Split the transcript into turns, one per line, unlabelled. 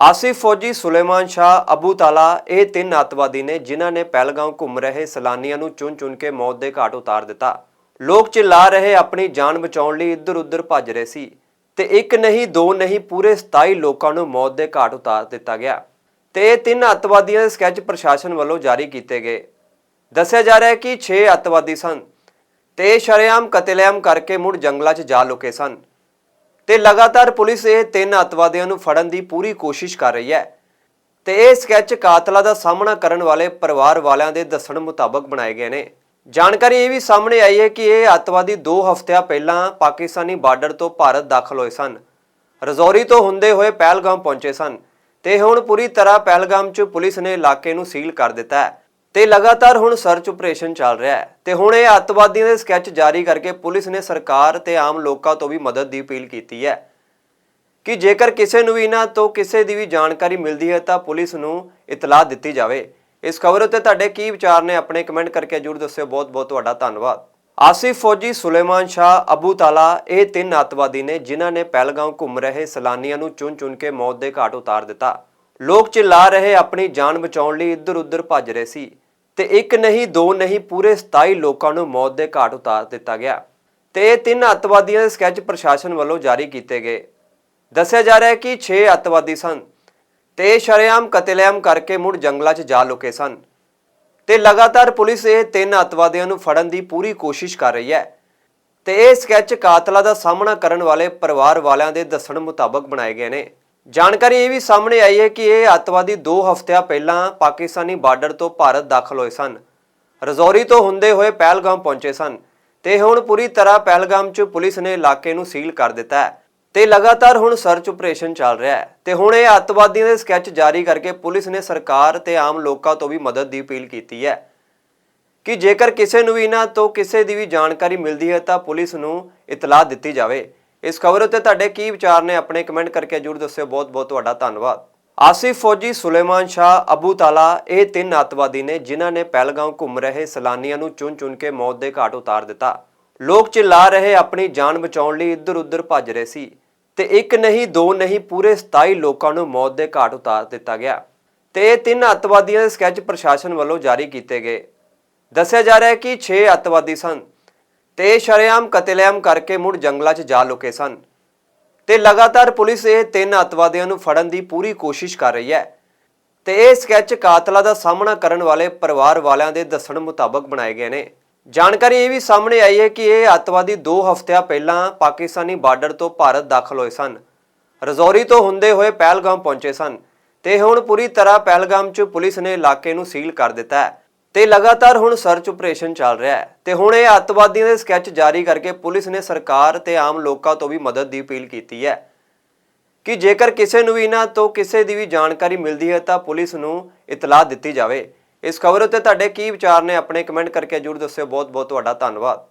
ਆਸਿਫ ਫੌਜੀ ਸੁਲੇਮਾਨ ਸ਼ਾਹ, ਅਬੂ ਤਾਲਾ, ਇਹ ਤਿੰਨ ਅੱਤਵਾਦੀ ਨੇ ਜਿਨ੍ਹਾਂ ਨੇ ਪਹਿਲਗਾਮ ਘੁੰਮ ਰਹੇ ਸੈਲਾਨੀਆਂ ਨੂੰ ਚੁਣ-ਚੁਣ ਕੇ ਮੌਤ ਦੇ ਘਾਟ ਉਤਾਰ ਦਿੱਤਾ। ਲੋਕ ਚਿੱਲਾ ਰਹੇ, ਆਪਣੀ ਜਾਨ ਬਚਾਉਣ ਲਈ ਇੱਧਰ-ਉੱਧਰ ਭੱਜ ਰਹੇ ਸੀ ਤੇ ਇੱਕ ਨਹੀਂ, ਦੋ ਨਹੀਂ, ਪੂਰੇ 27 ਲੋਕਾਂ ਨੂੰ ਮੌਤ ਦੇ ਘਾਟ ਉਤਾਰ ਦਿੱਤਾ ਗਿਆ। ਤੇ ਇਹ ਤਿੰਨ ਅੱਤਵਾਦੀਆਂ ਦੇ ਸਕੈਚ ਪ੍ਰਸ਼ਾਸਨ ਵੱਲੋਂ ਜਾਰੀ ਕੀਤੇ ਗਏ। ਦੱਸਿਆ ਜਾ ਰਿਹਾ ਹੈ ਕਿ 6 ਅੱਤਵਾਦੀ ਸਨ ਤੇ ਇਹ ਸ਼ਰੇਆਮ ਕਤਲੇਆਮ ਕਰਕੇ ਮੁੜ ਜੰਗਲਾਂ 'ਚ ਜਾ ਲੁਕੇ ਸਨ। ਤੇ ਲਗਾਤਾਰ ਪੁਲਿਸ ਇਹ ਤਿੰਨ ਅੱਤਵਾਦੀਆਂ ਨੂੰ ਫੜਨ ਦੀ ਪੂਰੀ ਕੋਸ਼ਿਸ਼ ਕਰ ਰਹੀ ਹੈ। ਤੇ ਇਹ ਸਕੈਚ ਕਾਤਲਾਂ ਦਾ ਸਾਹਮਣਾ ਕਰਨ ਵਾਲੇ ਪਰਿਵਾਰ ਵਾਲਿਆਂ ਦੇ ਦੱਸਣ ਮੁਤਾਬਕ ਬਣਾਏ ਗਏ ਨੇ। ਜਾਣਕਾਰੀ ਇਹ ਵੀ ਸਾਹਮਣੇ ਆਈ ਹੈ ਕਿ ਇਹ ਅੱਤਵਾਦੀ 2 ਹਫ਼ਤਿਆਂ ਪਹਿਲਾਂ ਪਾਕਿਸਤਾਨੀ ਬਾਰਡਰ ਤੋਂ ਭਾਰਤ ਦਾਖਲ ਹੋਏ ਸਨ। ਰਜ਼ੌਰੀ ਤੋਂ ਹੁੰਦੇ ਹੋਏ ਪਹਿਲਗਾਮ ਪਹੁੰਚੇ ਸਨ ਤੇ ਹੁਣ ਪੂਰੀ ਤਰ੍ਹਾਂ ਪਹਿਲਗਾਮ 'ਚ ਪੁਲਿਸ ਨੇ ਇਲਾਕੇ ਨੂੰ ਸੀਲ ਕਰ ਦਿੱਤਾ ਹੈ। ਤੇ ਲਗਾਤਾਰ ਹੁਣ ਸਰਚ ਆਪਰੇਸ਼ਨ ਚੱਲ ਰਿਹਾ ਹੈ। ਤੇ ਹੁਣ ਇਹ ਅੱਤਵਾਦੀਆਂ ਦੇ ਸਕੈਚ ਜਾਰੀ ਕਰਕੇ ਪੁਲਿਸ ਨੇ ਸਰਕਾਰ ਤੇ ਆਮ ਲੋਕਾਂ ਤੋਂ ਵੀ ਮਦਦ ਦੀ ਅਪੀਲ ਕੀਤੀ ਹੈ। ਕਿ ਜੇਕਰ ਕਿਸੇ ਨੂੰ ਵੀ ਇਹਨਾਂ ਤੋਂ ਕਿਸੇ ਦੀ ਵੀ ਜਾਣਕਾਰੀ ਮਿਲਦੀ ਹੈ, ਤਾਂ ਪੁਲਿਸ ਨੂੰ ਇਤਲਾਹ ਦਿੱਤੀ ਜਾਵੇ। ਇਸ ਖਬਰ ਉੱਤੇ ਤੁਹਾਡੇ ਕੀ ਵਿਚਾਰ ਨੇ ਆਪਣੇ ਕਮੈਂਟ ਕਰਕੇ ਜਰੂਰ ਦੱਸਿਓ। ਬਹੁਤ ਬਹੁਤ ਤੁਹਾਡਾ ਧੰਨਵਾਦ। ਆਸਿਫ ਫੌਜੀ, ਸੁਲੇਮਾਨ ਸ਼ਾਹ, ਅਬੂ ਤਾਲਾ, ਇਹ ਤਿੰਨ ਅੱਤਵਾਦੀ ਨੇ ਜਿਨ੍ਹਾਂ ਨੇ ਪਹਿਲਗਾਮ ਘੁੰਮ ਰਹੇ ਸੈਲਾਨੀਆਂ ਨੂੰ ਚੁਣ-ਚੁਣ ਕੇ ਮੌਤ ਦੇ ਘਾਟ ਉਤਾਰ ਦਿੱਤਾ। ਲੋਕ ਚਿল্ਲਾ ਰਹੇ ਆਪਣੀ ਜਾਨ ਬਚਾਉਣ ਲਈ ਇੱਧਰ-ਉੱਧਰ ਭੱਜ ਰਹੇ ਸੀ ਤੇ ਇੱਕ ਨਹੀਂ, ਦੋ ਨਹੀਂ, ਪੂਰੇ 27 ਲੋਕਾਂ ਨੂੰ ਮੌਤ ਦੇ ਘਾਟ ਉਤਾਰ ਦਿੱਤਾ ਗਿਆ ਤੇ ਇਹ ਤਿੰਨ ਅੱਤਵਾਦੀਆਂ ਦੇ ਸਕੈਚ ਪ੍ਰਸ਼ਾਸਨ ਵੱਲੋਂ ਜਾਰੀ ਕੀਤੇ ਗਏ। ਦੱਸਿਆ ਜਾ ਰਿਹਾ ਹੈ ਕਿ 6 ਅੱਤਵਾਦੀ ਸਨ ਤੇ ਇਹ ਸ਼ਰੇਆਮ ਕਤਲੇਆਮ ਕਰਕੇ ਮੁੜ ਜੰਗਲਾਂ 'ਚ ਜਾ ਲੁਕੇ ਸਨ ਤੇ ਲਗਾਤਾਰ ਪੁਲਿਸ ਇਹ ਤਿੰਨ ਅੱਤਵਾਦੀਆਂ ਨੂੰ ਫੜਨ ਦੀ ਪੂਰੀ ਕੋਸ਼ਿਸ਼ ਕਰ ਰਹੀ ਹੈ ਤੇ ਇਹ ਸਕੈਚ ਕਾਤਲਾਂ ਦਾ ਸਾਹਮਣਾ ਕਰਨ ਵਾਲੇ ਪਰਿਵਾਰ ਵਾਲਿਆਂ ਦੇ ਦੱਸਣ ਮੁਤਾਬਕ ਬਣਾਏ ਗਏ ਨੇ। ਜਾਣਕਾਰੀ ਇਹ ਵੀ ਸਾਹਮਣੇ ਆਈ ਹੈ ਕਿ ਇਹ ਅੱਤਵਾਦੀ 2 ਹਫ਼ਤਿਆਂ ਪਹਿਲਾਂ ਪਾਕਿਸਤਾਨੀ ਬਾਰਡਰ ਤੋਂ ਭਾਰਤ ਦਾਖਲ ਹੋਏ ਸਨ। ਰਜ਼ੌਰੀ ਤੋਂ ਹੁੰਦੇ ਹੋਏ ਪਹਿਲਗਾਮ ਪਹੁੰਚੇ ਸਨ ਤੇ ਹੁਣ ਪੂਰੀ ਤਰ੍ਹਾਂ ਪਹਿਲਗਾਮ 'ਚ ਪੁਲਿਸ ਨੇ ਇਲਾਕੇ ਨੂੰ ਸੀਲ ਕਰ ਦਿੱਤਾ ਹੈ ਤੇ ਲਗਾਤਾਰ ਹੁਣ ਸਰਚ ਆਪਰੇਸ਼ਨ ਚੱਲ ਰਿਹਾ ਹੈ ਤੇ ਹੁਣ ਇਹ ਅੱਤਵਾਦੀਆਂ ਦੇ ਸਕੈਚ ਜਾਰੀ ਕਰਕੇ ਪੁਲਿਸ ਨੇ ਸਰਕਾਰ ਤੇ ਆਮ ਲੋਕਾਂ ਤੋਂ ਵੀ ਮਦਦ ਦੀ ਅਪੀਲ ਕੀਤੀ ਹੈ। ਕਿ ਜੇਕਰ ਕਿਸੇ ਨੂੰ ਵੀ ਇਹਨਾਂ ਤੋਂ ਕਿਸੇ ਦੀ ਵੀ ਜਾਣਕਾਰੀ ਮਿਲਦੀ ਹੈ ਤਾਂ ਪੁਲਿਸ ਨੂੰ ਇਤਲਾਹ ਦਿੱਤੀ ਜਾਵੇ। ਇਸ ਖਬਰ ਉੱਤੇ ਤੁਹਾਡੇ ਕੀ ਵਿਚਾਰ ਨੇ ਆਪਣੇ ਕਮੈਂਟ ਕਰਕੇ ਜਰੂਰ ਦੱਸਿਓ। ਬਹੁਤ ਬਹੁਤ ਤੁਹਾਡਾ ਧੰਨਵਾਦ। ਆਸਿਫ ਫੌਜੀ ਸੁਲੇਮਾਨ ਸ਼ਾਹ, ਅਬੂ ਤਾਲਾ, ਇਹ ਤਿੰਨ ਅੱਤਵਾਦੀ ਨੇ ਜਿਨ੍ਹਾਂ ਨੇ ਪਹਿਲਗਾਮ ਘੁੰਮ ਰਹੇ ਸੈਲਾਨੀਆਂ ਨੂੰ ਚੁਣ-ਚੁਣ ਕੇ ਮੌਤ ਦੇ ਘਾਟ ਉਤਾਰ ਦਿੱਤਾ। ਲੋਕ ਚਿੱਲਾ ਰਹੇ ਆਪਣੀ ਜਾਨ ਬਚਾਉਣ ਲਈ ਇੱਧਰ-ਉੱਧਰ ਭੱਜ ਰਹੇ ਸੀ ਤੇ ਇੱਕ ਨਹੀਂ, ਦੋ ਨਹੀਂ, ਪੂਰੇ 27 ਲੋਕਾਂ ਨੂੰ ਮੌਤ ਦੇ ਘਾਟ ਉਤਾਰ ਦਿੱਤਾ ਗਿਆ। ਤੇ ਇਹ ਤਿੰਨ ਅੱਤਵਾਦੀਆਂ ਦੇ ਸਕੈਚ ਪ੍ਰਸ਼ਾਸਨ ਵੱਲੋਂ ਜਾਰੀ ਕੀਤੇ ਗਏ। ਦੱਸਿਆ ਜਾ ਰਿਹਾ ਹੈ ਕਿ 6 ਅੱਤਵਾਦੀ ਸਨ। ਤੇ ਇਹ ਸ਼ਰੇਆਮ ਕਤਲੇਆਮ ਕਰਕੇ ਮੁੜ ਜੰਗਲਾਂ 'ਚ ਜਾ ਲੁਕੇ ਸਨ। ਤੇ ਲਗਾਤਾਰ ਪੁਲਿਸ ਇਹ ਤਿੰਨ ਅੱਤਵਾਦੀਆਂ ਨੂੰ ਫੜਨ ਦੀ ਪੂਰੀ ਕੋਸ਼ਿਸ਼ ਕਰ ਰਹੀ ਹੈ। ਤੇ ਇਹ ਸਕੈਚ ਕਾਤਲਾ ਦਾ ਸਾਹਮਣਾ ਕਰਨ ਵਾਲੇ ਪਰਿਵਾਰ ਵਾਲਿਆਂ ਦੇ ਦੱਸਣ ਮੁਤਾਬਕ ਬਣਾਏ ਗਏ ਨੇ। ਜਾਣਕਾਰੀ ਇਹ ਵੀ ਸਾਹਮਣੇ ਆਈ ਹੈ ਕਿ ਇਹ ਅੱਤਵਾਦੀ 2 ਹਫ਼ਤਿਆਂ ਪਹਿਲਾਂ ਪਾਕਿਸਤਾਨੀ ਬਾਰਡਰ ਤੋਂ ਭਾਰਤ ਦਾਖਲ ਹੋਏ ਸਨ। ਰਜ਼ੌਰੀ ਤੋਂ ਹੁੰਦੇ ਹੋਏ ਪਹਿਲਗਾਮ ਪਹੁੰਚੇ ਸਨ। ਤੇ ਹੁਣ ਪੂਰੀ ਤਰ੍ਹਾਂ ਪਹਿਲਗਾਮ 'ਚ ਪੁਲਿਸ ਨੇ ਇਲਾਕੇ ਨੂੰ ਸੀਲ ਕਰ ਦਿੱਤਾ ਹੈ। ਤੇ ਲਗਾਤਾਰ ਹੁਣ ਸਰਚ ਆਪਰੇਸ਼ਨ ਚੱਲ ਰਿਹਾ ਹੈ। ਤੇ ਹੁਣ ਇਹ ਅੱਤਵਾਦੀਆਂ ਦੇ ਸਕੈਚ ਜਾਰੀ ਕਰਕੇ ਪੁਲਿਸ ਨੇ ਸਰਕਾਰ ਤੇ ਆਮ ਲੋਕਾਂ ਤੋਂ ਵੀ ਮਦਦ ਦੀ ਅਪੀਲ ਕੀਤੀ ਹੈ। ਕਿ ਜੇਕਰ ਕਿਸੇ ਨੂੰ ਵੀ ਇਹਨਾਂ ਤੋਂ ਕਿਸੇ ਦੀ ਵੀ ਜਾਣਕਾਰੀ ਮਿਲਦੀ ਹੈ, ਤਾਂ ਪੁਲਿਸ ਨੂੰ ਇਤਲਾਹ ਦਿੱਤੀ ਜਾਵੇ। ਇਸ ਖਬਰ ਉੱਤੇ ਤੁਹਾਡੇ ਕੀ ਵਿਚਾਰ ਨੇ, ਆਪਣੇ ਕਮੈਂਟ ਕਰਕੇ ਜਰੂਰ ਦੱਸਿਓ। ਬਹੁਤ ਬਹੁਤ ਤੁਹਾਡਾ ਧੰਨਵਾਦ।